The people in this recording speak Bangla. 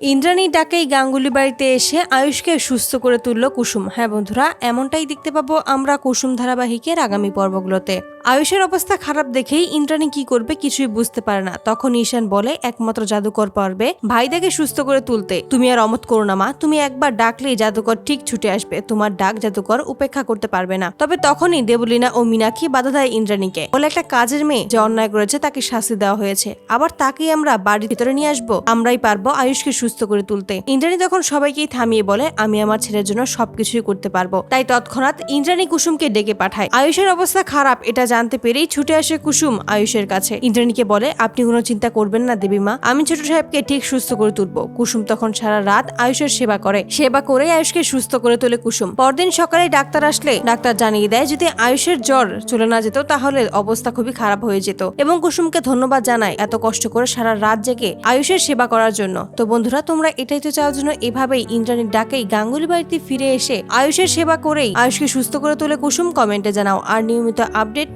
ইন্দ্রাণী ডাকেই গাঙ্গুলি বাড়িতে এসে আয়ুষকে সুস্থ করে তুলল কুসুম। হ্যাঁ বন্ধুরা, এমনটাই দেখতে পাবো আমরা কুসুম ধারাবাহিকের আগামী পর্বগুলোতে। আয়ুষের অবস্থা খারাপ দেখেই ইন্দ্রাণী কি করবে কিছুই বুঝতে পারে না। তখন ঈশান বলে, একমাত্র জাদুকর পারবে। ভাইদাকে সুস্থ করে তুলতে। তুমি আর অমত করো না মা। তুমি একবার ডাকলেই জাদুকর ঠিক ছুটে আসবে। তোমার ডাক জাদুকর উপেক্ষা করতে পারবে না। তবে তখনই দেবলীনা ও মীনাক্ষী বাধা দেয় ইন্দ্রাণীকে। বলে, একটা কাজের মেয়ে যে অন্যায় করেছে তাকে শাস্তি দেওয়া হয়েছে। আবার তাকেই আমরা বাড়ির ভিতরে নিয়ে আসব। আমরাই পারব আয়ুষকে সুস্থ করে তুলতে। ইন্দ্রাণী তখন সবাইকেই থামিয়ে বলে, আমি আমার ছেলের জন্য সবকিছুই করতে পারব। তাই তৎক্ষণাৎ ইন্দ্রাণী কুসুমকে ডেকে পাঠায়। আয়ুষের অবস্থা খারাপ, এটা জানতে পেরেই ছুটে আসে কুসুম আয়ুষের কাছে। ইন্দ্রাণীকে বলে, আপনি কোনো চিন্তা করবেন না, দেবীমা। আমি ছোট সাহেবকে ঠিক সুস্থ করে তুলব। কুসুম তখন সারা রাত আয়ুষের সেবা করে। সেবা করে আয়ুষকে সুস্থ করে তোলে কুসুম। পরদিন সকালে ডাক্তার আসলে ডাক্তার জানিয়ে দেয়, যদি আয়ুষের জ্বর চলে না যেত, তাহলে অবস্থা খুবই খারাপ হয়ে যেত। এবং কুসুমকে ধন্যবাদ জানায় এত কষ্ট করে সারা রাত জেগে আয়ুষের সেবা করার জন্য। তো বন্ধুরা, তোমরা এটাই তো চাওয়ার জন্য এভাবেই ইন্টারনেট ডাকেই গাঙ্গুলি বাড়িতে ফিরে এসে আয়ুষের সেবা করেই আয়ুষকে সুস্থ করে তোলে কুসুম। কমেন্টে জানাও। আর নিয়মিত আপডেট